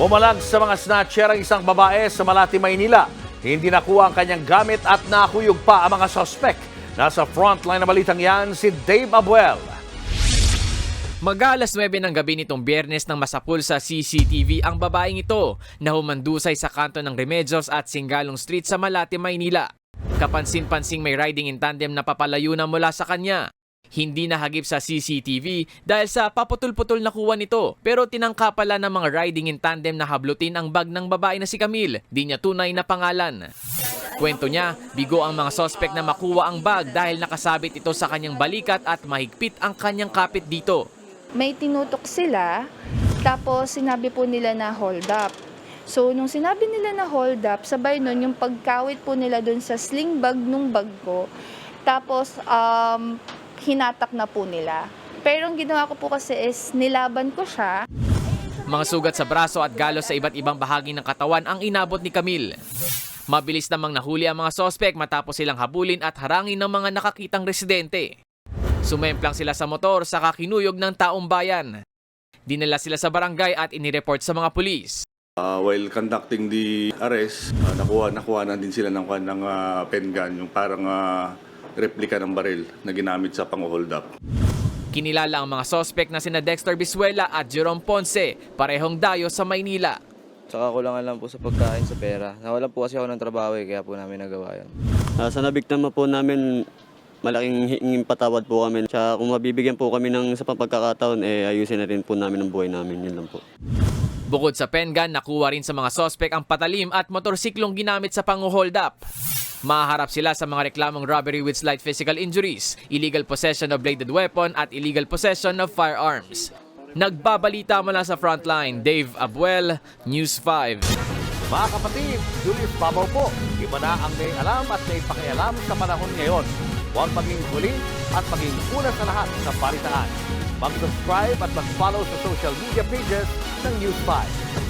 Pumalag sa mga snatcher ang isang babae sa Malati, Maynila. Hindi nakuha ang kanyang gamit at nakuyog pa ang mga sospek. Nasa frontline na balitang yan si Dave Abuel. Mag-alas 9 ng gabi nitong biyernes nang masapul sa CCTV ang babaeng ito na humandusay sa kanto ng Remedios at Singalong Street sa Malate, Maynila. Kapansin-pansing may riding in tandem na papalayo na mula sa kanya. Hindi nahagip sa CCTV dahil sa paputol-putol na kuha nito pero tinangka pala ng mga riding in tandem na hablutin ang bag ng babae na si Camille. Di niya tunay na pangalan. Kwento niya, bigo ang mga sospek na makuha ang bag dahil nakasabit ito sa kanyang balikat at mahigpit ang kanyang kapit dito. may tinutok sila, tapos sinabi po nila na hold up. So, nung sinabi nila na hold up, sabay nun yung pagkawit po nila dun sa sling bag nung bag ko. Tapos, um, hinatak na po nila. Pero ang ginawa ko po kasi is nilaban ko siya. Mga sugat sa braso at galos sa iba't ibang bahagi ng katawan ang inabot ni Camille. Mabilis namang nahuli ang mga sospek matapos silang habulin at harangin ng mga nakakitang residente. Sumemplang sila sa motor sa kakinuyog ng taong bayan. Dinala sila sa barangay at inireport sa mga pulis. Uh, while conducting the arrest, uh, nakuha, nakuha na din sila ng, ng uh, pen gun, yung parang uh, replika ng baril na ginamit sa pang-hold up. Kinilala ang mga sospek na sina Dexter Bisuela at Jerome Ponce, parehong dayo sa Maynila. Tsaka kulangan lang po sa pagkain sa pera. Nawalan po kasi ako ng trabaho eh, kaya po namin nagawa yun. Ah, sa nabiktima po namin, malaking hinging patawad po kami. Tsaka kung mabibigyan po kami ng sa pagkakataon, eh, ayusin na rin po namin ang buhay namin. Yun lang po. Bukod sa pen gun, nakuha rin sa mga sospek ang patalim at motorsiklong ginamit sa pang-hold up. Maharap sila sa mga reklamong robbery with slight physical injuries, illegal possession of bladed weapon at illegal possession of firearms. Nagbabalita mula sa frontline, Dave Abuel, News 5. Mga kapatid, Julius Babaw po. Iba na ang may alam at may pakialam sa panahon ngayon. Huwag maging huli at maging una sa lahat sa balitaan. Mag-subscribe at mag-follow sa social media pages ng News 5.